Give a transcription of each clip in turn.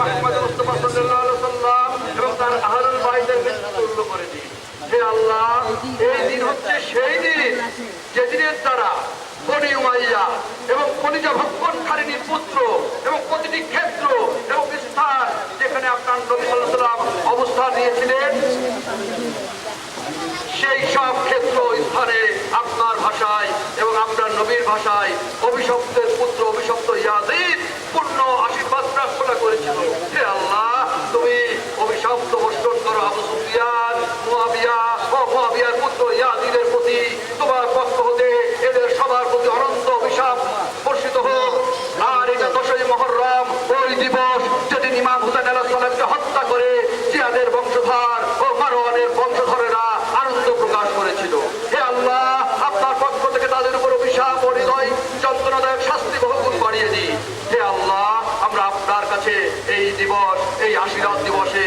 মোহাম্মদ মুস্তফা প্রতিটি ক্ষেত্র এবং স্থান যেখানে আপনার নবী সাল্লাল্লাহু আলাইহি আমরা আপনার কাছে এই দিবস এই আশীর্বাদ দিবসে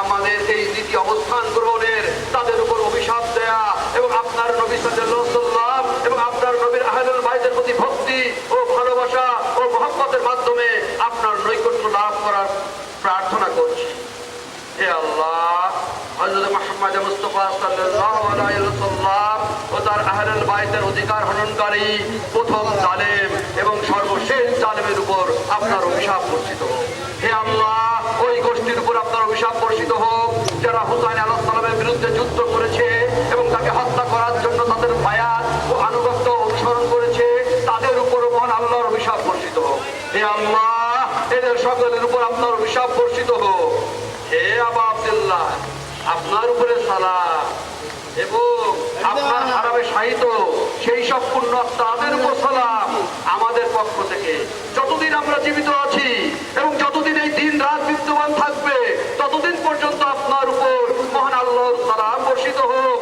আমাদের এই নীতি অবস্থান গ্রহণের তাদের উপর অভিশাপ দেয়া এবং আপনার নবী সাল্লাল্লাহু আলাইহি ওয়াসাল্লাম এবং আপনার নবীর আহলুল বাইতের প্রতি ভক্তি ও ভালোবাসা ও মহব্বতের মাধ্যমে আপনার নৈকট্য লাভ করার প্রার্থনা করছি হে আল্লাহ অধিকার হননকারী প্রথম জালেম এবং সর্বশেষ জালেমের উপর আপনার অভিশাপ হে আল্লাহ, ওই গোষ্ঠীর উপর আপনার অভিশাপ যারা হুসাইন আলাইহিস সালামের বিরুদ্ধে যুদ্ধ করেছে এবং তাকে হত্যা করার জন্য তাদের বায়াত আনুগত্য অনুসরণ করেছে, তাদের উপর মহান আল্লাহর অভিশাপ বর্ষিত হে আল্লাহ, এদের সকলের উপর আপনার অভিশাপ বর্ষিত হোক। হে আবা আব্দুল্লাহ আপনার উপরে সালাম এবং আপনার হারাবে সাহিত্য সেই সব পুণ্য তাদের উপর সালাম আমাদের পক্ষ থেকে। যতদিন আমরা জীবিত আছি এবং যতদিন এই দিন রাত বিদ্যমান থাকবে ততদিন পর্যন্ত আপনার উপর মহান আল্লাহর সালাম বর্ষিত হোক।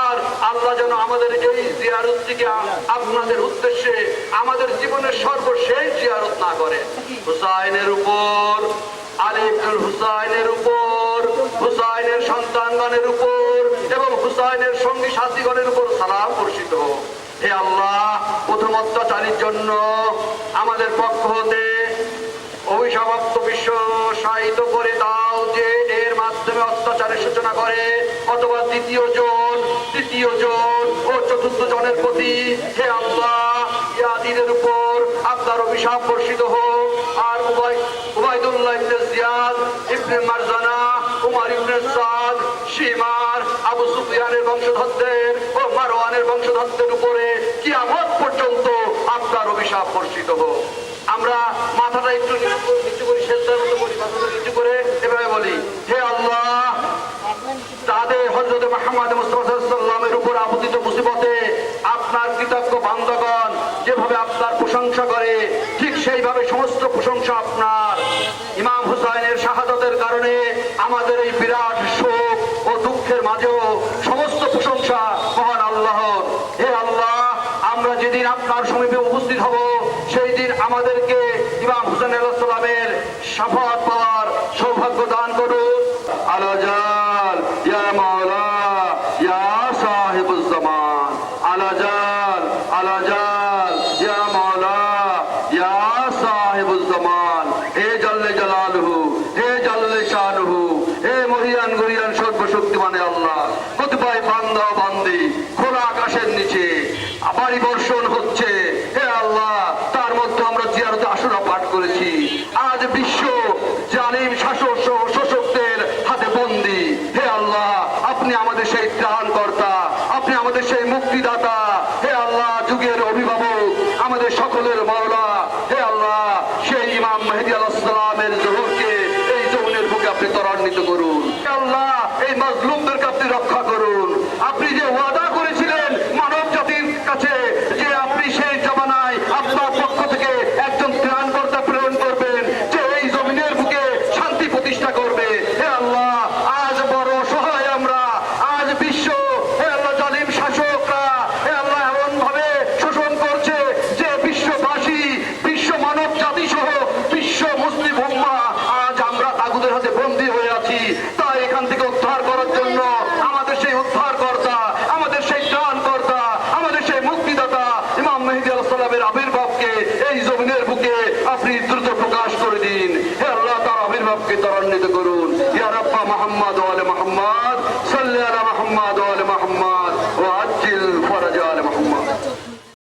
আর আল্লাহ যেন আমাদের এই জিয়ারতটিকে আপনাদের উদ্দেশ্যে আমাদের জীবনের সর্বশেষ জিয়ারত না করে। হুসাইনের উপর আলিফুল হুসাইনের উপর সন্তানগণের উপর এবং হুসাইনের সঙ্গী সাথীগণের উপর সালাম বর্ষিত হে আল্লাহ প্রথম অত্যাচারীর জন্য আমাদের পক্ষ হতে অভিশাপ্ত বিশ্ব সাহিত করে দাও যে এর মাধ্যমে অত্যাচারের সূচনা করে, অথবা দ্বিতীয় জন, তৃতীয় জন ও চতুর্থ জনের প্রতি। হে আল্লাহ ইয়াদিনের উপর আপনার অভিশাপ বর্ষিত আবু সুফিয়ানের বংশধরদের ও মারওয়ানের বংশধরদের উপরে কিয়ামত পর্যন্ত আপনার অভিশাপ বর্ষিত হোক। আমরা মাথাটা একটু নিচু- সেজদার মতো করি, মাথাটা নিচু করে এভাবে বলি, হে আল্লাহ, তাদের হজরত মাহমদ মুস্তফামের উপর আপতিত মুসিবতে আপনার কৃতজ্ঞ বান্ধগণ যেভাবে আপনার প্রশংসা করে, ঠিক সেইভাবে সমস্ত প্রশংসা আপনার। ইমাম হুসাইনের শাহাদতের কারণে আমাদের এই বিরাট শোক ও দুঃখের মাঝেও সমস্ত প্রশংসা মহান আল্লাহর হে আল্লাহ আমরা আপনার সমীপে উপস্থিত হব? সেই দিন আমাদেরকে ইমাম হুসেন আলাহিসাল্লামের সাফাত পাওয়ার সৌভাগ্য দান করুন। আলাজাল ইয়া মাওলা, ইয়া আলাজাল আলাজাল ইয়া মাওলা, ইয়া হে জাল্লে জালালহু, হে হে মহিয়ান গরিয়ান সর্বশক্তিমানে আল্লাহ। বান্দা বান্দি, খোলা আকাশের নিচে আবারই বর্ষণ হচ্ছে হে আল্লাহ তার মধ্যে আমরা জিয়ারতে আসরা পাঠ করেছি আজ বিশ্ব জালিম শাসক সহ শোষকদের হাতে বন্দি। হে আল্লাহ, আপনি আমাদের সেই ত্রাণ কর্তা আপনি আমাদের সেই মুক্তিদাতা। হে আল্লাহ, যুগের অভিভাবক, আমাদের সকলের মাওলা। হে আল্লাহ, সেই ইমাম মেহেদি আলাহ সালামের জোহরকে এই যৌনের বুকে আপনি ত্বরান্বিত করুন। হে আল্লাহ এই মাজলুমদেরকে আপনি রক্ষা করুন আপনি যে ওয়াদা করেছিলেন মানব জাতির কাছে যে আপনি সেই জমানায় আপনার পক্ষ থেকে একজন ত্রাণকর্তা প্রেরণ করবেন যে এই জমিনের বুকে শান্তি প্রতিষ্ঠা করবে হে আল্লাহ আজ বড় সহায় আমরা আজ বিশ্ব হে আল্লাহ জালিম শাসকরা হে আল্লাহ এমন ভাবে শোষণ করছে যে বিশ্ববাসী বিশ্ব মানব জাতি সহ বিশ্ব মুসলিম উম্মা আজ আমরা তাগুদের হাতে বন্দী হয়ে আছি তাই এখান থেকে উদ্ধার করার জন্য আমাদের সেই উদ্ধারকর্তা আমাদের সেই ত্রাণকর্তা আমাদের সেই মুক্তিদাতা ইমাম মেহেদি আলাহ সালামের আবির্ভাবকে এই জমিনের বুকে আপনি আবির্ভাবকে ত্বরান্বিত করুন। ইয়া মোহাম্মদ